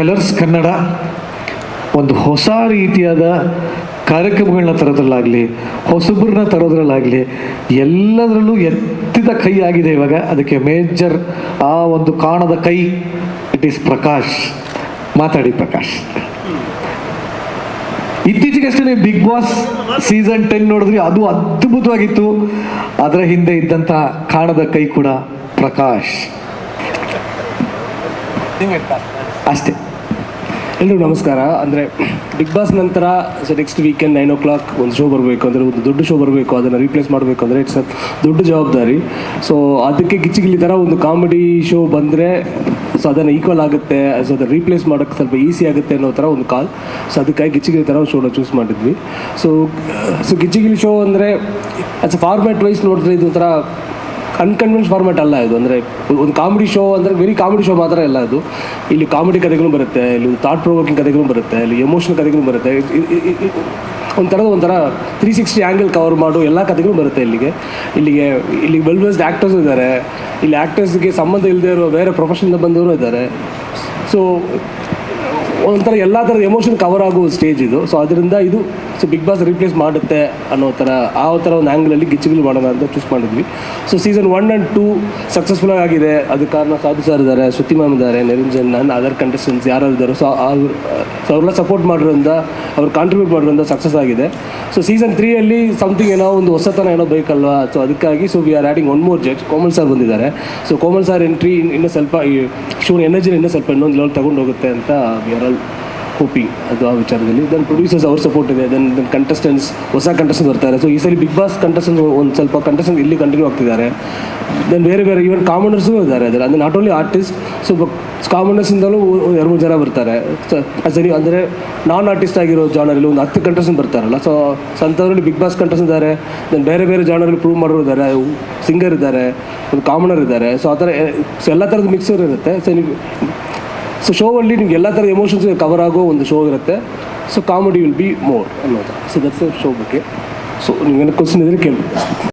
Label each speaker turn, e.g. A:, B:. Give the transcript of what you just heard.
A: Colours Kannada ಒಂದು ಹೊಸ ರೀತಿಯಾದ ಕಾರ್ಯಕ್ರಮಗಳನ್ನ ತರೋದ್ರಲ್ಲಾಗಲಿ ಹೊಸಬ್ರನ್ನ ತರೋದ್ರಲ್ಲಾಗಲಿ ಎಲ್ಲದರಲ್ಲೂ ಎತ್ತಿದ ಕೈ ಆಗಿದೆ ಇವಾಗ. ಅದಕ್ಕೆ ಮೇಜರ್ ಆ ಒಂದು ಕಾಣದ ಕೈ ಇಟ್ ಈಸ್ ಪ್ರಕಾಶ್. ಮಾತಾಡಿ ಪ್ರಕಾಶ್. ಇತ್ತೀಚೆಗಷ್ಟೇ ಬಿಗ್ ಬಾಸ್ ಸೀಸನ್ ಟೆನ್ ನೋಡಿದ್ರಿ ಅದು ಅದ್ಭುತವಾಗಿತ್ತು. ಅದರ ಹಿಂದೆ ಇದ್ದಂಥ ಕಾಣದ ಕೈ ಕೂಡ ಪ್ರಕಾಶ್. ಅಷ್ಟೇ.
B: ಎಲ್ರಿಗೂ ನಮಸ್ಕಾರ. ಅಂದರೆ ಬಿಗ್ ಬಾಸ್ ನಂತರ so next weekend nine o'clock ಒಂದು ಶೋ ಬರಬೇಕು ಅಂದರೆ ಒಂದು ದೊಡ್ಡ ಶೋ ಬರಬೇಕು, ಅದನ್ನು ರೀಪ್ಲೇಸ್ ಮಾಡಬೇಕು ಅಂದರೆ ಇಟ್ಸ್ ಅ ದೊಡ್ಡ ಜವಾಬ್ದಾರಿ. ಸೊ ಅದಕ್ಕೆ ಗಿಚ್ಚಿಗಿಲಿ ಥರ ಒಂದು ಕಾಮಿಡಿ ಶೋ ಬಂದರೆ ಸೊ ಅದನ್ನು ಈಕ್ವಲ್ ಆಗುತ್ತೆ ಸೊ ಅದನ್ನು ರೀಪ್ಲೇಸ್ ಮಾಡೋಕ್ಕೆ ಸ್ವಲ್ಪ ಈಸಿ ಆಗುತ್ತೆ ಅನ್ನೋ ಥರ ಒಂದು ಕಾಲ್ ಸೊ ಅದಕ್ಕಾಗಿ ಗಿಚ್ಚಿಗಿಲಿ ಥರ ಒಂದು ಶೋನ ಚೂಸ್ ಮಾಡಿದ್ವಿ. ಸೊ ಸೊ ಗಿಚ್ಚಿಗಿಲಿ ಶೋ ಅಂದರೆ ಆಸ್ ಅ ಫಾರ್ಮ್ಯಾಟ್ ವೈಸ್ ನೋಡಿದ್ರೆ ಇದು ಅನ್ಕನ್ವೆನ್ಸ್ ಫಾರ್ಮ್ಯಾಟ್ ಅಲ್ಲ ಇದು. ಅಂದರೆ ಒಂದು ಕಾಮಿಡಿ ಶೋ ಅಂದರೆ ವೆರಿ ಕಾಮಿಡಿ ಶೋ ಮಾತ್ರ ಅಲ್ಲ ಅದು. ಇಲ್ಲಿ ಕಾಮಿಡಿ ಕಥೆಗಳು ಬರುತ್ತೆ, ಇಲ್ಲಿ ಥಾಟ್ ಪ್ರೊವೋಕಿಂಗ್ ಕಥೆಗಳು ಬರುತ್ತೆ, ಇಲ್ಲಿ ಎಮೋಷನಲ್ ಕಥೆಗಳು ಬರುತ್ತೆ. ಒಂಥರದ ಒಂಥರ ತ್ರೀ ಸಿಕ್ಸ್ಟಿ ಆ್ಯಂಗಲ್ ಕವರ್ ಮಾಡು ಎಲ್ಲ ಕಥೆಗಳು ಬರುತ್ತೆ ಇಲ್ಲಿಗೆ. ಇಲ್ಲಿಗೆ ಇಲ್ಲಿ ವೆಲ್ ಬೆಸ್ಡ್ ಆ್ಯಕ್ಟರ್ಸ್ ಇದ್ದಾರೆ. ಇಲ್ಲಿ ಆ್ಯಕ್ಟರ್ಸ್ಗೆ ಸಂಬಂಧ ಇಲ್ಲದೆ ಇರೋ ಬೇರೆ ಪ್ರೊಫೆಷನಿಂದ ಬಂದವರು ಇದ್ದಾರೆ. ಸೊ ಒಂಥರ ಎಲ್ಲ ಥರದ ಎಮೋಷನ್ ಕವರ್ ಆಗೋ ಸ್ಟೇಜ್ ಇದು. ಸೊ ಅದರಿಂದ ಇದು ಸೊ ಬಿಗ್ ಬಾಸ್ ರಿಪ್ಲೇಸ್ ಮಾಡುತ್ತೆ ಅನ್ನೋ ಥರ, ಆ ಥರ ಒಂದು ಆ್ಯಂಗಲಲ್ಲಿ ಗಿಚ್ಚಿಗಳು ಮಾಡೋಣ ಅಂತ ಚೂಸ್ ಮಾಡಿದ್ವಿ. So season one and two successful ಆಗಿದೆ. ಅದು ಕಾರಣ ಸಾಧು ಸರ್ ಇದ್ದಾರೆ, ಶ್ರುತಿ ಮ್ಯಾಮ್ ಇದ್ದಾರೆ, ನಿರಂಜನ್ ನಾನು ಅದರ್ ಕಂಟೆಸ್ಟೆಂಟ್ಸ್ ಯಾರು ಇದ್ದಾರೆ ಸೊ ಅವ್ರು ಸೊ ಅವ್ರೆಲ್ಲ ಸಪೋರ್ಟ್ ಮಾಡೋದ್ರಿಂದ ಅವ್ರು ಕಾಂಟ್ರಿಬ್ಯೂಟ್ ಮಾಡೋದ್ರಿಂದ ಸಕ್ಸಸ್ ಆಗಿದೆ. ಸೊ ಸೀಸನ್ ತ್ರೀಯಲ್ಲಿ ಸಮಥಿಂಗ್ ಏನೋ ಒಂದು ಹೊಸತನ ಏನೋ ಬೇಕಲ್ವಾ? ಸೊ ಅದಕ್ಕಾಗಿ so we are adding one more judge Komal sir ಬಂದಿದ್ದಾರೆ. ಸೊ ಕೋಮಲ್ ಸರ್ ಎಂಟ್ರಿ ಇನ್ನೂ ಸ್ವಲ್ಪ, ಈ ಶೂನ್ ಎನರ್ಜಿನ ಇನ್ನೂ ಸ್ವಲ್ಪ ಇನ್ನೊಂದು ಲೆವೆಲ್ ತಗೊಂಡು ಹೋಗುತ್ತೆ ಅಂತ ವಿ ಆರ್ ಆಲ್ ಹೋಪಿಂಗ್ ಅದು ಆ ವಿಚಾರದಲ್ಲಿ. ದೆನ್ ಪ್ರೊಡ್ಯೂಸರ್ಸ್ ಅವ್ರ ಸಪೋರ್ಟ್ ಇದೆ. ದೆನ್ ದೆನ್ ಕಂಟೆಸ್ಟೆಂಟ್ಸ್ ಹೊಸ ಕಂಟೆಸ್ಟೆಂಟ್ ಬರ್ತಾರೆ. ಸೊ ಈ ಸಲ ಬಿಗ್ ಬಾಸ್ ಕಂಟೆಸ್ಟೆಂಟ್ ಒಂದು ಸ್ವಲ್ಪ ಕಂಟೆಸ್ಟೆಂಟ್ ಇಲ್ಲಿ ಕಂಟಿನ್ಯೂ ಆಗ್ತಿದ್ದಾರೆ. ದೆನ್ ಬೇರೆ ಬೇರೆ ಈವನ್ ಕಾಮನರ್ಸು ಇದ್ದಾರೆ ಅದರ ಅಂದರೆ ನಾಟ್ ಓನ್ಲಿ ಆರ್ಟಿಸ್ಟ್ ಸೊ ಕಾಮನರ್ಸಿಂದಲೂ ಎರಡು ಮೂರು ಜನ ಬರ್ತಾರೆ. ಸರಿ ಅಂದರೆ ನಾನ್ ಆರ್ಟಿಸ್ಟ್ ಆಗಿರೋ ಜಾನರಲ್ಲಿ ಒಂದು ಹತ್ತು ಕಂಟೆಸ್ಟೆಂಟ್ ಬರ್ತಾರಲ್ಲ. ಸೊ ಸಂತವರಲ್ಲಿ ಬಿಗ್ ಬಾಸ್ ಕಂಟೆಸ್ಟೆಂಟ್ ಇದ್ದಾರೆ. ದೆನ್ ಬೇರೆ ಬೇರೆ ಜಾನರಲ್ಲಿ ಪ್ರೂವ್ ಮಾಡೋರು ಇದ್ದಾರೆ. ಸಿಂಗರ್ ಇದ್ದಾರೆ, ಒಂದು ಕಾಮನರ್ ಇದ್ದಾರೆ. ಸೊ ಆ ಥರ ಸೊ ಎಲ್ಲ ಥರದ ಮಿಕ್ಸರ್ ಇರುತ್ತೆ. ಸೊ ನೀವು ಸೊ ಶೋವಲ್ಲಿ ನಿಮ್ಗೆ ಎಲ್ಲ ಥರ ಎಮೋಷನ್ಸ್ ಕವರ್ ಆಗೋ ಒಂದು ಶೋ ಇರುತ್ತೆ. So comedy will be more ಅನ್ನೋದು. ಸೊ ದಟ್ಸ್ ಶೋ ಬಗ್ಗೆ. ಸೊ ನಿಮ್ಗೆ ಕ್ವಶನ್ ಇದ್ರೆ ಕೇಳಿ